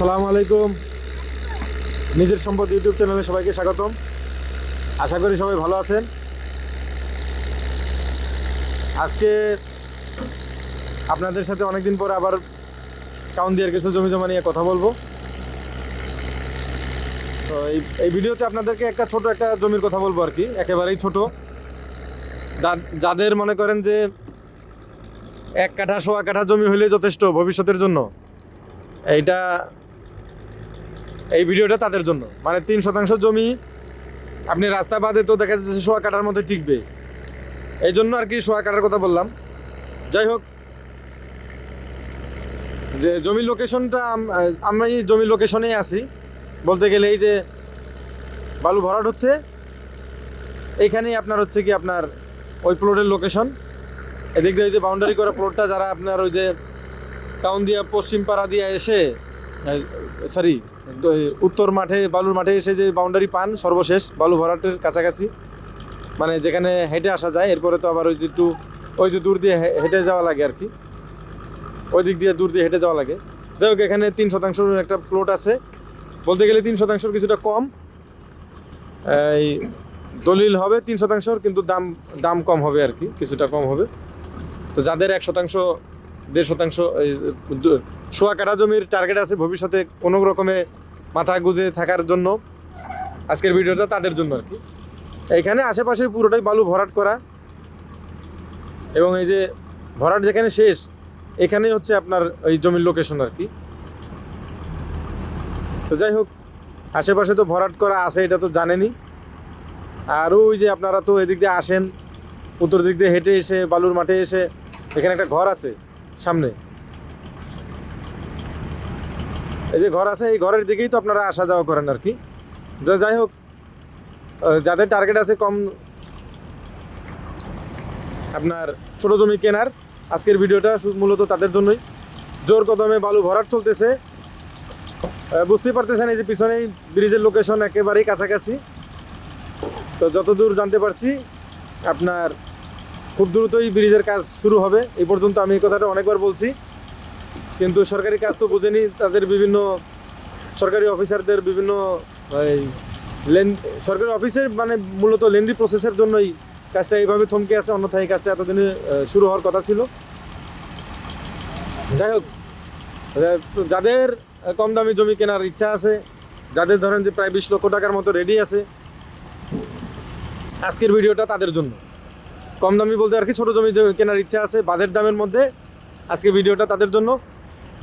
আসসালামু আলাইকুম। নিজের সম্পদ ইউটিউব চ্যানেলে সবাইকে স্বাগতম। আশা করি সবাই ভালো আছেন। আজকে আপনাদের সাথে অনেকদিন পরে আবার কাউন্দিয়ার কিছু জমি জমা নিয়ে কথা বলব। তো এই এই ভিডিওতে আপনাদেরকে একটা ছোট একটা জমির কথা বলব আর কি। একেবারেই ছোট। যাদের মনে করেন যে এক কাঠা, সোয়া কাঠা জমি হলে যথেষ্ট ভবিষ্যতের জন্য। এইটা এই ভিডিওটা তাদের জন্য। মানে তিন শতাংশ জমি আপনি রাস্তা বাদে তো দেখা যাচ্ছে সোয়া কাটার মধ্যে টিকবে। এই জন্য আর কি সোয়া কাটার কথা বললাম। যাই হোক, যে জমির লোকেশনটা আম- আমরা এই জমির লোকেশনেই আছি। বলতে গেলে এই যে বালু ভরাট হচ্ছে, এইখানেই আপনার হচ্ছে কি আপনার ওই প্লটের লোকেশন এদিক দিয়ে যে বাউন্ডারি করা প্লটটা যারা আপনার ওই যে টাউন দিয়ে পশ্চিম পাড়া দিয়ে এসে সরি উত্তর মাঠে, বালুর মাঠে এসে যে বাউন্ডারি পান, সর্বশেষ, বালু ভরাটের কাছাকাছি। মানে যেখানে হেঁটে আসা যায়, এরপরে তো আবার ওই যে একটু, ওই যে দূর দিয়ে হেঁটে যাওয়া লাগে আর কি। ওই দিক দিয়ে দূর দিয়ে হেঁটে যাওয়া লাগে। যাই হোক, এখানে তিন শতাংশের একটা প্লট আছে। বলতে গেলে তিন শতাংশের কিছুটা কম। এই দলিল হবে তিন শতাংশর, কিন্তু দাম দাম কম হবে আর কি, কিছুটা কম হবে। তো যাদের এক শতাংশ, দেড় শতাংশ সোয়া কাটা জমির টার্গেট আছে ভবিষ্যতে কোনো রকমে মাথা গুজে থাকার জন্য। আজকের ভিডিওটা তাদের জন্য আর কি। এইখানে আশেপাশে পুরোটাই বালু ভরাট করা। এবং এই যে ভরাট যেখানে শেষ, এখানেই হচ্ছে আপনার ওই জমির লোকেশন আর কি। তো যাই হোক, আশেপাশে তো ভরাট করা আছে, এটা তো জানেনই। আর ওই যে আপনারা তো এদিক দিয়ে আসেন, উত্তর দিক দিয়ে হেঁটে এসে, বালুর মাঠে এসে, এখানে একটা ঘর আছে, সামনে। এই যে ঘর আছে, এই ঘরের দিকেই তো আপনারা আসা যাওয়া করেন আর কি। যাই হোক যাদের টার্গেট আছে কম আপনার ছোট জমি কেনার, আজকের ভিডিওটা মূলত তাদের জন্যই। জোর কদমে বালু ভরাট চলতেছে। বুঝতেই পারতেছেন এই যে পিছনেই ব্রিজের লোকেশন একেবারেই কাছাকাছি। তো যতদূর জানতে পারছি, আপনার খুব দ্রুতই ব্রিজের কাজ শুরু হবে। এই পর্যন্ত আমি এই কথাটা অনেকবার বলছি। কিন্তু সরকারি কাজ তো বুঝেনি, তাদের বিভিন্ন সরকারি অফিসারদের বিভিন্ন সরকারি অফিসের মানে মূলত লেন্দি প্রসেসের জন্যই কাজটা এইভাবে থমকে আছে, অন্যথায় এই কাজটা এতদিনে শুরু হওয়ার কথা ছিল। যাই হোক যাদের কম দামি জমি কেনার ইচ্ছা আছে, যাদের ধরেন যে প্রায় বিশ লক্ষ টাকার মতো রেডি আছে, আজকের ভিডিওটা তাদের জন্য। কম দামি বলতে আর কি ছোটো জমি কেনার ইচ্ছা আছে, বাজেট দামের মধ্যে আজকে ভিডিওটা তাদের জন্য।